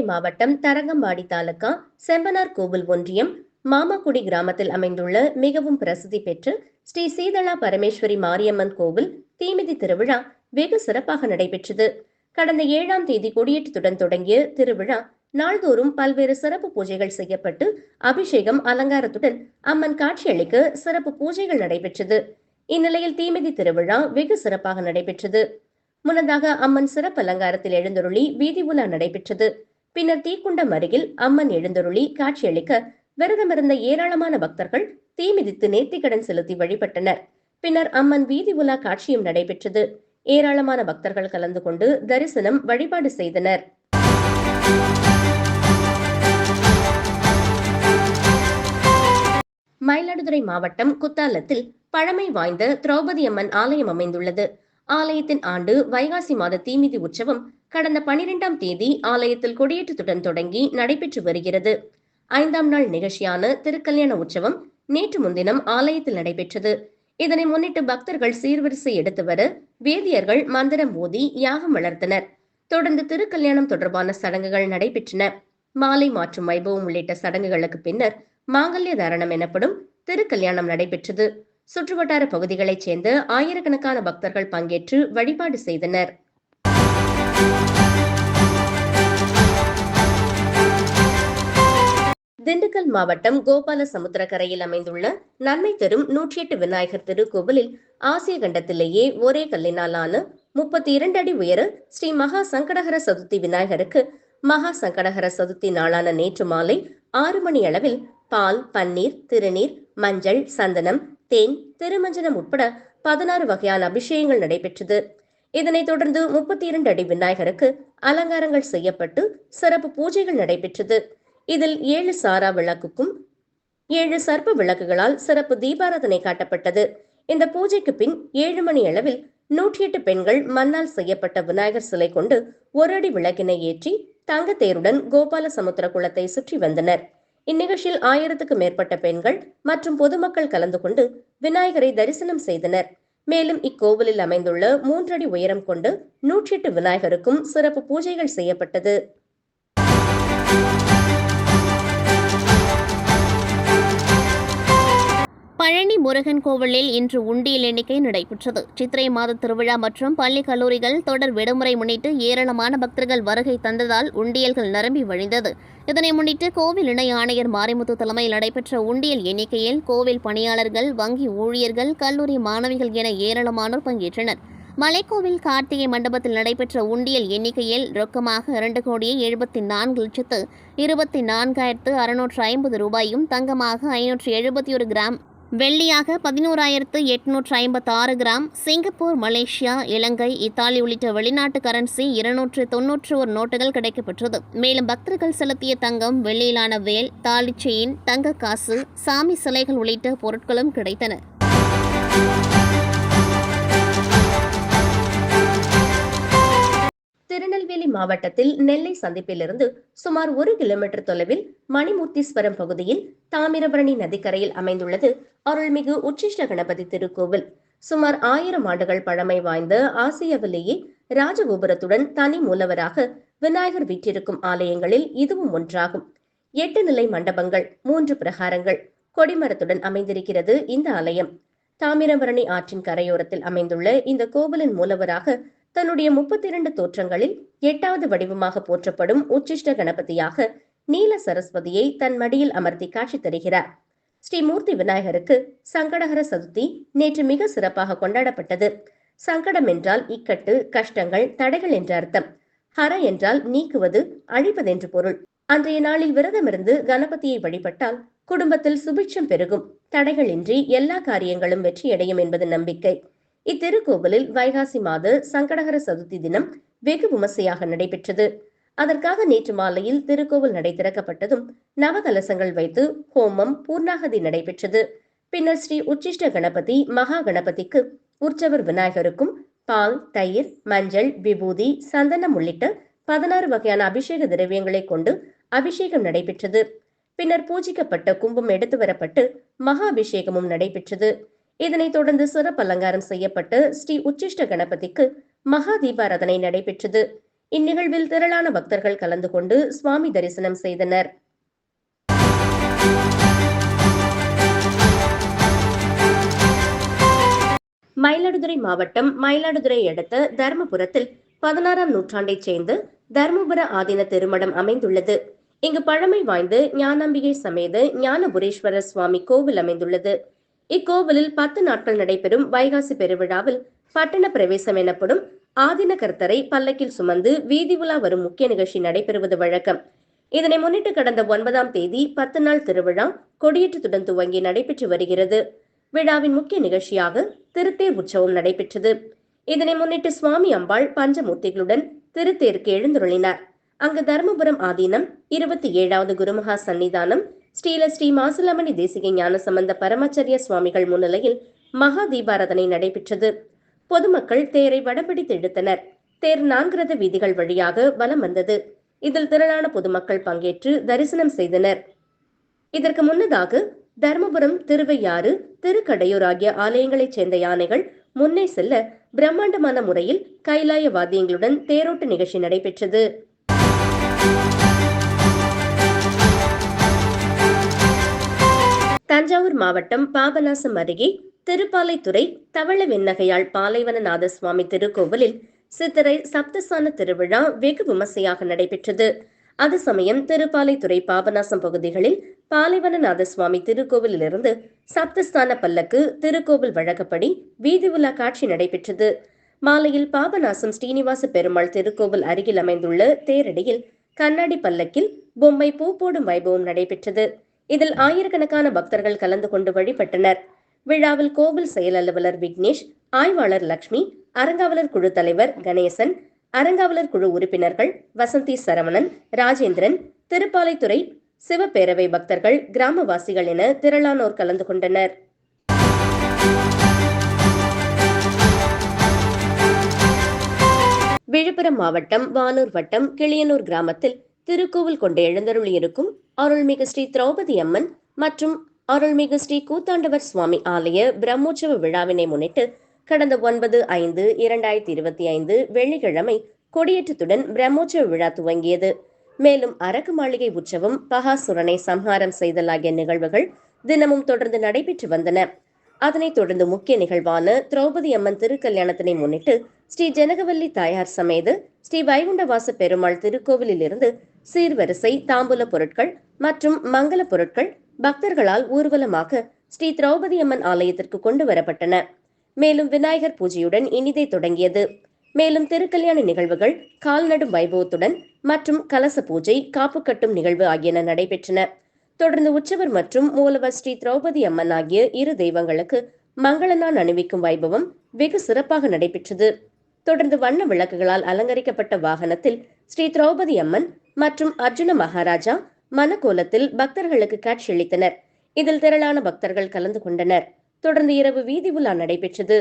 மயிலாடுதுறை மாவட்டம் தரங்கம்பாடி தாலுகா செம்பனார் கோவில் ஒன்றியம் மாமாக்குடி கிராமத்தில் அமைந்துள்ள மிகவும் பிரசித்தி பெற்ற ஸ்ரீ சீதளா பரமேஸ்வரி மாரியம்மன் கோவில் தீமிதி திருவிழா வெகு சிறப்பாக நடைபெற்றது. கடந்த ஏழாம் தேதி கொடியேற்றத்துடன் தொடங்கிய திருவிழா நாள்தோறும் பல்வேறு சிறப்பு பூஜைகள் செய்யப்பட்டு அபிஷேகம் அலங்காரத்துடன் அம்மன் காட்சியளிக்க சிறப்பு பூஜைகள் நடைபெற்றது. இந்நிலையில் தீமிதி திருவிழா வெகு சிறப்பாக நடைபெற்றது. முன்னதாக அம்மன் சிறப்பு அலங்காரத்தில் எழுந்தருளி வீதி உலா நடைபெற்றது. பின்னர் தீக்குண்டம் அருகில் அம்மன் எழுந்தருளி காட்சியளிக்க விரதமிருந்த ஏராளமான பக்தர்கள் தீ மிதித்து நேர்த்திக்கடன் செலுத்தி வழிபட்டனர். பின்னர் அம்மன் வீதி உலா காட்சியும் நடைபெற்றது. ஏராளமான பக்தர்கள் கலந்து கொண்டு தரிசனம் வழிபாடு செய்தனர். மயிலாடுதுறை மாவட்டம் குத்தாலத்தில் பழமை வாய்ந்த திரௌபதி அம்மன் ஆலயம் அமைந்துள்ளது. ஆலயத்தின் ஆண்டு வைகாசி மாத தீமிதி உற்சவம் கடந்த பனிரெண்டாம் தேதி ஆலயத்தில் கொடியேற்றத்துடன் தொடங்கி நடைபெற்று வருகிறது. ஐந்தாம் நாள் நிகழ்ச்சியான திருக்கல்யாண உற்சவம் நேற்று முன்தினம் ஆலயத்தில் நடைபெற்றது. இதனை முன்னிட்டு பக்தர்கள் சீர்வரிசை எடுத்து வர வேதியர்கள் மந்திரம் ஓதி யாகம் வளர்த்தனர். தொடர்ந்து திருக்கல்யாணம் தொடர்பான சடங்குகள் நடைபெற்றன. மாலை மாற்றும் வைபவம் உள்ளிட்ட சடங்குகளுக்கு பின்னர் மாங்கல்ய தாரணம் எனப்படும் திருக்கல்யாணம் நடைபெற்றது. சுற்றுவட்டார பகுதிகளைச் சேர்ந்த ஆயிரக்கணக்கான பக்தர்கள் பங்கேற்று வழிபாடு செய்தனர். திண்டுக்கல் மாவட்டம் கோபால சமுத்திரக்கரையில் அமைந்துள்ள நன்மை தரும் நூற்றி எட்டு விநாயகர் திருக்கோவிலில் ஆசிய கண்டத்திலேயே ஒரே கல்லினாலான முப்பத்தி இரண்டு அடி உயர ஸ்ரீ மகா சங்கடகர சதுர்த்தி விநாயகருக்கு மகா சங்கடகர சதுர்த்தி நாளான நேற்று மாலை ஆறு மணி அளவில் பால் பன்னீர் திருநீர் மஞ்சள் சந்தனம் தேன் திருமஞ்சனம் உட்பட பதினாறு வகையான அபிஷேகங்கள் நடைபெற்றது. இதனைத் தொடர்ந்து முப்பத்தி இரண்டு அடி விநாயகருக்கு அலங்காரங்கள் செய்யப்பட்டு சிறப்பு பூஜைகள் நடைபெற்றது. இதில் ஏழு சாரா விளக்குக்கும் ஏழு சர்ப்ப விளக்குகளால் சிறப்பு தீபாராதனை காட்டப்பட்டது. இந்த பூஜைக்கு பின் ஏழு மணி அளவில் நூற்றி எட்டு பெண்கள் மண்ணால் செய்யப்பட்ட விநாயகர் சிலை கொண்டு ஒரு அடி விளக்கினை ஏற்றி தங்கத்தேருடன் கோபால சமுத்திர குளத்தை சுற்றி வந்தனர். இந்நிகழ்ச்சியில் ஆயிரத்துக்கு மேற்பட்ட பெண்கள் மற்றும் பொதுமக்கள் கலந்து கொண்டு விநாயகரை தரிசனம் செய்தனர். மேலும் இக்கோவிலில் அமைந்துள்ள மூன்றடி உயரம் கொண்டு நூற்றி எட்டு விநாயகருக்கும் சிறப்பு பூஜைகள் செய்யப்பட்டது. பழனி முருகன் கோவிலில் இன்று உண்டியல் எண்ணிக்கை நடைபெற்றது. சித்திரை மாத திருவிழா மற்றும் பள்ளி கல்லூரிகள் தொடர் விடுமுறை முன்னிட்டு ஏராளமான பக்தர்கள் வருகை தந்ததால் உண்டியல்கள் நிரம்பி வழிந்தது. இதனை முன்னிட்டு கோவில் இணை ஆணையர் மாரிமுத்து தலைமையில் நடைபெற்ற உண்டியல் எண்ணிக்கையில் கோவில் பணியாளர்கள் வங்கி ஊழியர்கள் கல்லூரி மாணவிகள் என ஏராளமானோர் பங்கேற்றனர். மலைக்கோவில் கார்த்திகை மண்டபத்தில் நடைபெற்ற உண்டியல் எண்ணிக்கையில் ரொக்கமாக இரண்டு கோடியே எழுபத்தி நான்கு லட்சத்து இருபத்தி நான்காயிரத்து அறுநூற்று ஐம்பது ரூபாயும் தங்கமாக ஐநூற்று எழுபத்தி ஒரு கிராம் வெள்ளியாக பதினோராயிரத்து எட்நூற்று ஐம்பத்தாறு gram Singapore Malaysia Ilangai Italy உள்ளிட்ட வெளிநாட்டு கரன்சி இருநூற்று தொன்னூற்று ஒரு நோட்டுகள் கிடைக்கப்பெற்றது. மேலும் பக்தர்கள் செலுத்திய தங்கம் வெள்ளியிலான வேல் தாலி செயின் தங்க காசு சாமி சிலைகள் உள்ளிட்ட பொருட்களும் கிடைத்தன. திருநெல்வேலி மாவட்டத்தில் நெல்லை சந்திப்பிலிருந்து சுமார் ஒரு கிலோமீட்டர் தொலைவில் மணிமூர்த்தீஸ்வரம் பகுதியில் தாமிரபரணி நதிக்கரையில் அமைந்துள்ளது அருள்மிகு உச்சிஷ்ட கணபதி திருக்கோவில். சுமார் ஆயிரம் ஆண்டுகள் பழமை வாய்ந்த ஆசியாவிலேயே ராஜகோபுரத்துடன் தனி மூலவராக விநாயகர் வீற்றிருக்கும் ஆலயங்களில் இதுவும் ஒன்றாகும். எட்டு நிலை மண்டபங்கள் மூன்று பிரகாரங்கள் கொடிமரத்துடன் அமைந்திருக்கிறது இந்த ஆலயம். தாமிரபரணி ஆற்றின் கரையோரத்தில் அமைந்துள்ள இந்த கோவிலின் மூலவராக தன்னுடைய முப்பத்தி இரண்டு தோற்றங்களில் எட்டாவது வடிவமாக போற்றப்படும் உச்சிஷ்ட கணபதியாக நீல சரஸ்வதியை தன் மடியில் அமர்த்தி காட்சி தருகிறார். ஸ்ரீமூர்த்தி விநாயகருக்கு சங்கடகர சதுர்த்தி நேற்று மிக சிறப்பாக கொண்டாடப்பட்டது. சங்கடம் என்றால் இக்கட்டு கஷ்டங்கள் தடைகள் என்ற அர்த்தம். ஹர என்றால் நீக்குவது அழிப்பதென்று பொருள். அன்றைய நாளில் விரதமிருந்து கணபதியை வழிபட்டால் குடும்பத்தில் சுபிட்சம் பெருகும். தடைகளின்றி எல்லா காரியங்களும் வெற்றியடையும் என்பது நம்பிக்கை. இத்திருக்கோவிலில் வைகாசி மாத சங்கடகர சதுர்த்தி தினம் வெகு விமர்சையாக நடைபெற்றது. அதற்காக நேற்று மாலையில் திருக்கோவில் நடை திறக்கப்பட்டதும் நவகலசங்கள் வைத்து ஹோமம் பூர்ணாகதி நடைபெற்றது. பின்னர் ஸ்ரீ உச்சிஷ்ட கணபதி மகா கணபதிக்கு உற்சவர் விநாயகருக்கும் பால் தயிர் மஞ்சள் விபூதி சந்தனம் உள்ளிட்ட பதினாறு வகையான அபிஷேக திரவியங்களை கொண்டு அபிஷேகம் நடைபெற்றது. பின்னர் பூஜிக்கப்பட்ட கும்பம் எடுத்து வரப்பட்டு மகா அபிஷேகமும் நடைபெற்றது. இதனைத் தொடர்ந்து சிறப்பு அலங்காரம் செய்யப்பட்டு ஸ்ரீ உச்சிஷ்ட கணபதிக்கு மகா தீபாராதனை நடைபெற்றது. இந்நிகழ்வில் திரளான பக்தர்கள் கலந்து கொண்டு சுவாமி தரிசனம் செய்தனர். மயிலாடுதுறை மாவட்டம் மயிலாடுதுறை அடுத்த தர்மபுரத்தில் பதினாறாம் நூற்றாண்டைச் சேர்ந்து தர்மபுர ஆதீன திருமடம் அமைந்துள்ளது. இங்கு பழமை வாய்ந்து ஞானாம்பிகை சமேத ஞானபுரேஸ்வரர் சுவாமி கோவில் அமைந்துள்ளது. இக்கோவிலில் பத்து நாட்கள் நடைபெறும் வைகாசி பெருவிழாவில் பட்டண பிரவேசம் எனப்படும் ஆதின கர்த்தரை பல்லக்கில் சுமந்து வீதி உலா வரும் முக்கிய நிகழ்ச்சி நடைபெறுவது வழக்கம். இதனை முன்னிட்டு கடந்த ஒன்பதாம் தேதி பத்து நாள் திருவிழா கொடியேற்றத்துடன் துவங்கி நடைபெற்று வருகிறது. விழாவின் முக்கிய நிகழ்ச்சியாக திருத்தேர் உற்சவம் நடைபெற்றது. இதனை முன்னிட்டு சுவாமி அம்பாள் பஞ்சமூர்த்திகளுடன் திருத்தேருக்கு எழுந்துருளினார். அங்கு தருமபுரம் ஆதீனம் இருபத்தி ஏழாவது குருமகா சன்னிதானம் ஸ்ரீல ஸ்ரீ மாசிலாமணி தேசிக ஞான சம்பந்த பரமாச்சரிய சுவாமிகள் முன்னிலையில் மகா தீபாராதனை நடைபெற்றது. பொதுமக்கள் தேரை வடபிடித்து இழுத்தனர். தேர் நான்கு வீதிகள் வழியாக வலம் வந்தது. இதில் திரளான பொதுமக்கள் பங்கேற்று தரிசனம் செய்தனர். இதற்கு முன்னதாக தர்மபுரம் திருவையாறு திருக்கடையூர் ஆகிய ஆலயங்களைச் சேர்ந்த யானைகள் முன்னே செல்ல பிரம்மாண்டமான முறையில் கைலாய வாத்தியங்களுடன் தேரோட்ட நிகழ்ச்சி நடைபெற்றது. தஞ்சாவூர் மாவட்டம் பாபநாசம் அருகே திருப்பாலைத்துறை தவள வெண்ணகையாள் பாலைவனநாத சுவாமி திருக்கோவிலில் சித்திரை சப்தஸ்தான திருவிழா வெகு விமர்சையாக நடைபெற்றது. அது சமயம் திருப்பாலைத்துறை பாபநாசம் பகுதிகளில் பாலைவனநாத சுவாமி திருக்கோவிலிலிருந்து சப்தஸ்தான பல்லக்கு திருக்கோவில் வழக்கப்படி வீதி உலா காட்சி நடைபெற்றது. மாலையில் பாபநாசம் ஸ்ரீனிவாச பெருமாள் திருக்கோவில் அருகில் அமைந்துள்ள தேரடியில் கண்ணாடி பல்லக்கில் பொம்மை பூ போடும் வைபவம் நடைபெற்றது. இதில் ஆயிரக்கணக்கான பக்தர்கள் கலந்து கொண்டு வழிபட்டனர். விழாவில் கோவில் செயல் அலுவலர் விக்னேஷ் ஆய்வாளர் லட்சுமி அறங்காவலர் குழு தலைவர் கணேசன் அறங்காவலர் குழு உறுப்பினர்கள் வசந்தி சரவணன் ராஜேந்திரன் திருப்பாலைத்துறை சிவபேரவை பக்தர்கள் கிராமவாசிகள் என திரளானோர் கலந்து கொண்டனர். விழுப்புரம் மாவட்டம் வானூர் வட்டம் கிளியனூர் கிராமத்தில் திருக்கோவில் கொண்டு எழுந்தருளியிருக்கும் அருள்மிகு ஸ்ரீ திரௌபதி அம்மன் மற்றும் அருள்மிகு ஸ்ரீ கூத்தாண்டவர் சுவாமி ஆலய பிரம்மோற்சவ விழாவினை முன்னிட்டு கடந்த ஒன்பது ஐந்து இரண்டாயிரத்தி இருபத்தி ஐந்து வெள்ளிக்கிழமை கொடியேற்றத்துடன் பிரம்மோற்சவ விழா துவங்கியது. மேலும் அரக்கு மாளிகை உற்சவம் பகாசுரனை சம்ஹாரம் செய்தல் ஆகிய நிகழ்வுகள் தினமும் தொடர்ந்து நடைபெற்று வந்தன. அதனைத் தொடர்ந்து முக்கிய நிகழ்வான திரௌபதி அம்மன் திருக்கல்யாணத்தினை முன்னிட்டு ஸ்ரீ ஜனகவல்லி தாயார் சமேத ஸ்ரீ வைகுண்டவாச பெருமாள் திருக்கோவிலில் இருந்து சீர்வரிசை தாம்பூல பொருட்கள் மற்றும் மங்கள பொருட்கள் பக்தர்களால் ஊர்வலமாக ஸ்ரீ திரௌபதி அம்மன் ஆலயத்திற்கு கொண்டு வரப்பட்டன. மேலும் விநாயகர் பூஜையுடன் இனிதை தொடங்கியது. மேலும் திருக்கல்யாண நிகழ்வுகள் கால்நடும் வைபவத்துடன் மற்றும் கலச பூஜை காப்பு கட்டும் நிகழ்வு ஆகியன நடைபெற்றன. தொடர்ந்து உற்சவர் மற்றும் மூலவர் ஸ்ரீ திரௌபதி அம்மன் ஆகிய இரு தெய்வங்களுக்கு மங்களநான் அணிவிக்கும் வைபவம் வெகு சிறப்பாக நடைபெற்றது. தொடர்ந்து வண்ண விளக்குகளால் அலங்கரிக்கப்பட்ட வாகனத்தில் ஸ்ரீ திரௌபதி அம்மன் மற்றும் அர்ஜுன மகாராஜா மனக்கோலத்தில் பக்தர்களுக்கு காட்சியளித்தனர் இதில் திரளான பக்தர்கள் கலந்து கொண்டனர். தொடர்ந்து இரவு வீதி உலா நடைபெற்றது.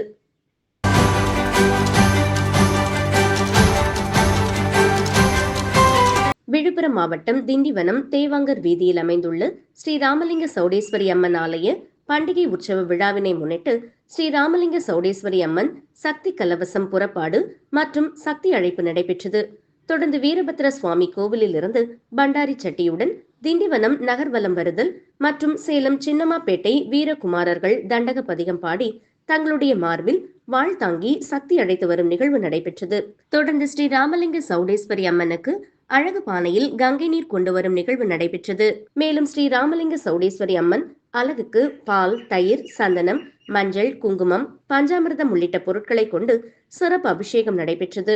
விழுப்புரம் மாவட்டம் திண்டிவனம் தேவாங்கர் வீதியில் அமைந்துள்ள ஸ்ரீ ராமலிங்க சௌடேஸ்வரி அம்மன் ஆலய பண்டிகை உற்சவ விழாவினை முன்னிட்டு ஸ்ரீ ராமலிங்க சௌடேஸ்வரி அம்மன் சக்தி கலவசம் புறப்பாடு மற்றும் சக்தி அழைப்பு நடைபெற்றது. தொடர்ந்து வீரபத்ர சுவாமி கோவிலில் இருந்து பண்டாரி சட்டியுடன் திண்டிவனம் நகர்வலம் வருதல் மற்றும் சேலம் சின்னமாப்பேட்டை வீரகுமாரர்கள் தண்டக பதிகம் பாடி தங்களுடைய மார்பில் வாழ் தாங்கி சக்தி அழைத்து வரும் நிகழ்வு நடைபெற்றது. தொடர்ந்து ஸ்ரீ ராமலிங்க சௌடேஸ்வரி அம்மனுக்கு அழகு பானையில் கங்கை நீர் கொண்டு வரும் நிகழ்வு நடைபெற்றது. மேலும் ஸ்ரீ ராமலிங்க சௌடேஸ்வரி அம்மன் அழகுக்கு பால் தயிர் சந்தனம் மஞ்சள் குங்குமம் பஞ்சாமிர்தம் உள்ளிட்ட பொருட்களை கொண்டு சிறப்பு அபிஷேகம் நடைபெற்றது.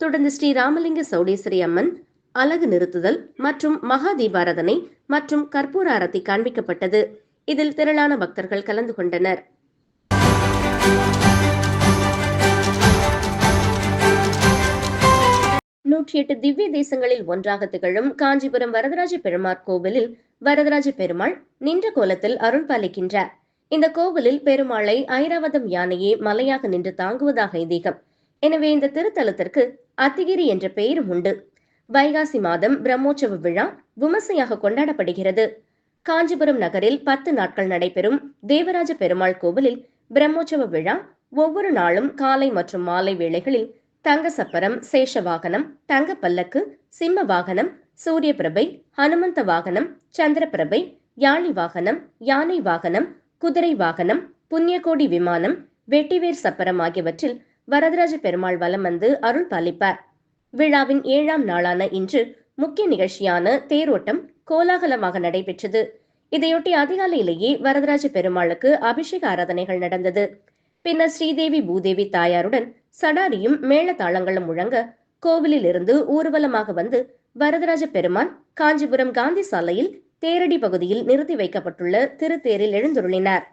தொடர்ந்து ஸ்ரீ ராமலிங்க சௌடேஸ்வரி அம்மன் அலகு நிறுத்துதல் மற்றும் மகா தீபாராதனை மற்றும் கற்பூர ஆரத்தி காண்பிக்கப்பட்டது. இதில் திரளான பக்தர்கள் கலந்து கொண்டனர். இருபத்தி எட்டு திவ்ய தேசங்களில் ஒன்றாக திகழும் காஞ்சிபுரம் வரதராஜ பெருமாள் கோவிலில் வரதராஜ பெருமாள் நின்ற கோலத்தில் அருள் பாலிக்கின்றார் இந்த கோவிலில் பெருமாளை ஐராவதம் யானையே மலையாக நின்று தாங்குவதாக ஐதீகம். எனவே இந்த திருத்தலத்திற்கு அத்திகிரி என்ற பெயரும் உண்டு. வைகாசி மாதம் பிரம்மோற்சவ விழா விமர்சையாக கொண்டாடப்படுகிறது. காஞ்சிபுரம் நகரில் பத்து நாட்கள் நடைபெறும் தேவராஜ பெருமாள் கோவிலில் பிரம்மோற்சவ விழா ஒவ்வொரு நாளும் காலை மற்றும் மாலை வேளைகளில் தங்க சப்பரம் சேஷ வாகனம் தங்க பல்லக்கு சிம்ம வாகனம் சூரிய பிரபை ஹனுமந்த வாகனம் சந்திர பிரபை யாழி வாகனம் யானை வாகனம் குதிரை வாகனம் புண்ணியகோடி விமானம் வெட்டிவேர் சப்பரம் ஆகியவற்றில் வரதராஜ பெருமாள் வலம் வந்து அருள் பாலிப்பார். விழாவின் ஏழாம் நாளான இன்று முக்கிய நிகழ்ச்சியான தேரோட்டம் கோலாகலமாக நடைபெற்றது. இதையொட்டி அதிகாலையிலேயே வரதராஜ பெருமாளுக்கு அபிஷேக ஆராதனைகள் நடந்தது. பின்னர் ஸ்ரீதேவி பூதேவி தாயாருடன் சடாரியும் மேளதாளங்களும் முழங்க கோவிலில் இருந்து ஊர்வலமாக வந்து வரதராஜ பெருமான் காஞ்சிபுரம் காந்தி சாலையில் தேரடி பகுதியில் நிறுத்தி வைக்கப்பட்டுள்ள திருத்தேரில் எழுந்துருளினார்.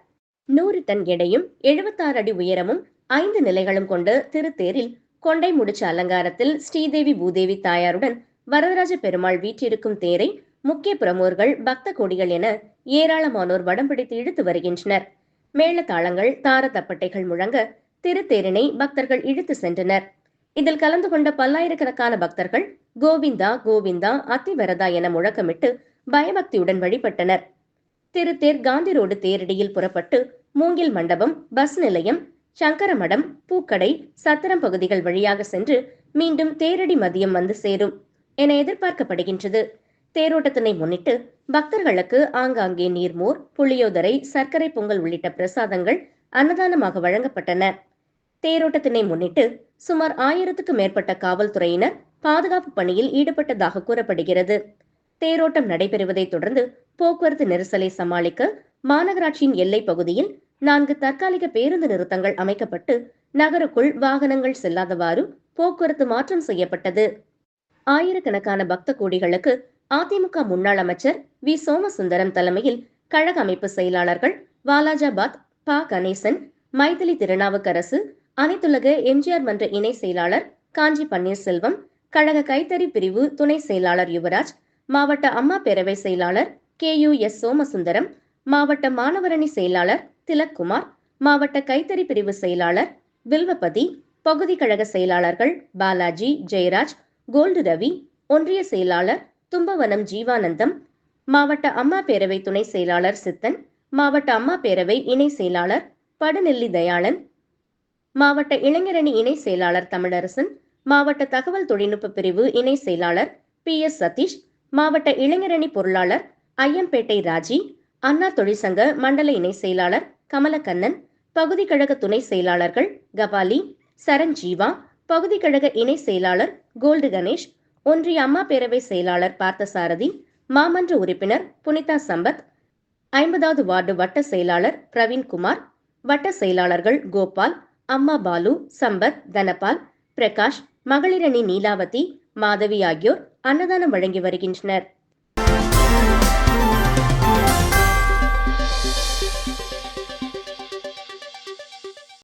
நூறு டன் எடையும் எழுபத்தாறு அடி உயரமும் ஐந்து நிலைகளும் கொண்ட திருத்தேரில் கொண்டை முடிச்ச அலங்காரத்தில் ஸ்ரீதேவி பூதேவி தாயாருடன் வரதராஜ பெருமாள் வீற்றிருக்கும் தேரை முக்கிய பிரமுகர்கள் பக்த கொடிகள் என ஏராளமானோர் வடம் பிடித்து இழுத்து வருகின்றனர். மேளதாளங்கள் தார தப்பட்டைகள் முழங்க திருத்தேரினை பக்தர்கள் இழுத்து சென்றனர். இதில் கலந்து கொண்ட பல்லாயிரக்கணக்கான பக்தர்கள் கோவிந்தா கோவிந்தா அத்திவரதா என முழக்கமிட்டு பயபக்தியுடன் வழிபட்டனர். திருத்தேர் காந்தி ரோடு தேரடியில் புறப்பட்டு மூங்கில் மண்டபம் பஸ் நிலையம் சங்கரமடம் பூக்கடை சத்திரம் பகுதிகள் வழியாக சென்று மீண்டும் தேரடி மதியம் வந்து சேரும் என எதிர்பார்க்கப்படுகின்றது. தேரோட்டத்தினை முன்னிட்டு பக்தர்களுக்கு ஆங்காங்கே நீர்மோர் புளியோதரை சர்க்கரை பொங்கல் உள்ளிட்ட பிரசாதங்கள் அன்னதானமாக வழங்கப்பட்டன. தேரோட்டத்தினை முன்னிட்டு சுமார் ஆயிரத்துக்கு மேற்பட்ட காவல்துறையினர் பாதுகாப்பு பணியில் ஈடுபட்டதாக கூறப்படுகிறது. தேரோட்டம் நடைபெறுவதை தொடர்ந்து போக்குவரத்து நெரிசலை சமாளிக்க மாநகராட்சியின் எல்லைப் பகுதியில் நான்கு தற்காலிக பேருந்து நிறுத்தங்கள் அமைக்கப்பட்டு நகருக்குள் வாகனங்கள் செல்லாதவாறு போக்குவரத்து மாற்றம் செய்யப்பட்டது. ஆயிரக்கணக்கான பக்த கோடிகளுக்கு அதிமுக முன்னாள் அமைச்சர் வி. சோமசுந்தரம் தலைமையில் கழக அமைப்பு செயலாளர்கள் வாலாஜாபாத் ப. கணேசன் மைதிலி திருநாவுக்கரசு அனைத்துலக எம்ஜிஆர் மன்ற இணை செயலாளர் காஞ்சி பன்னீர்செல்வம் கழக கைத்தறி பிரிவு துணை செயலாளர் யுவராஜ் மாவட்ட அம்மா பேரவை செயலாளர் கே யு எஸ் சோமசுந்தரம் மாவட்ட மாணவரணி செயலாளர் திலக்குமார் மாவட்ட கைத்தறி பிரிவு செயலாளர் வில்வபதி பகுதி கழக செயலாளர்கள் பாலாஜி ஜெயராஜ் கோல்டு ரவி ஒன்றிய செயலாளர் தும்பவனம் ஜீவானந்தம் மாவட்ட அம்மா பேரவை துணை செயலாளர் சித்தன் மாவட்ட அம்மா பேரவை இணை செயலாளர் படுநெல்லி தயாளன் மாவட்ட இளைஞரணி இணை செயலாளர் தமிழரசன் மாவட்ட தகவல் தொழில்நுட்ப பிரிவு இணை செயலாளர் பி எஸ் சதீஷ் மாவட்ட இளைஞரணி பொருளாளர் ஐயம்பேட்டை ராஜி அண்ணா தொழிற்சங்க மண்டல இணை செயலாளர் கமலக்கண்ணன் பகுதி கழக துணை செயலாளர்கள் கபாலி சரண்ஜீவா பகுதி கழக இணை செயலாளர் கோல்டு கணேஷ் ஒன்றிய அம்மா பேரவை செயலாளர் பார்த்தசாரதி மாமன்ற உறுப்பினர் புனிதா சம்பத் ஐம்பதாவது வார்டு வட்ட செயலாளர் பிரவீன்குமார் வட்ட செயலாளர்கள் கோபால் அம்மா பாலு சம்பத் தனபால் பிரகாஷ் மகளிரணி நீலாவதி மாதவி ஆகியோர் அன்னதானம் வழங்கி வருகின்றனர்.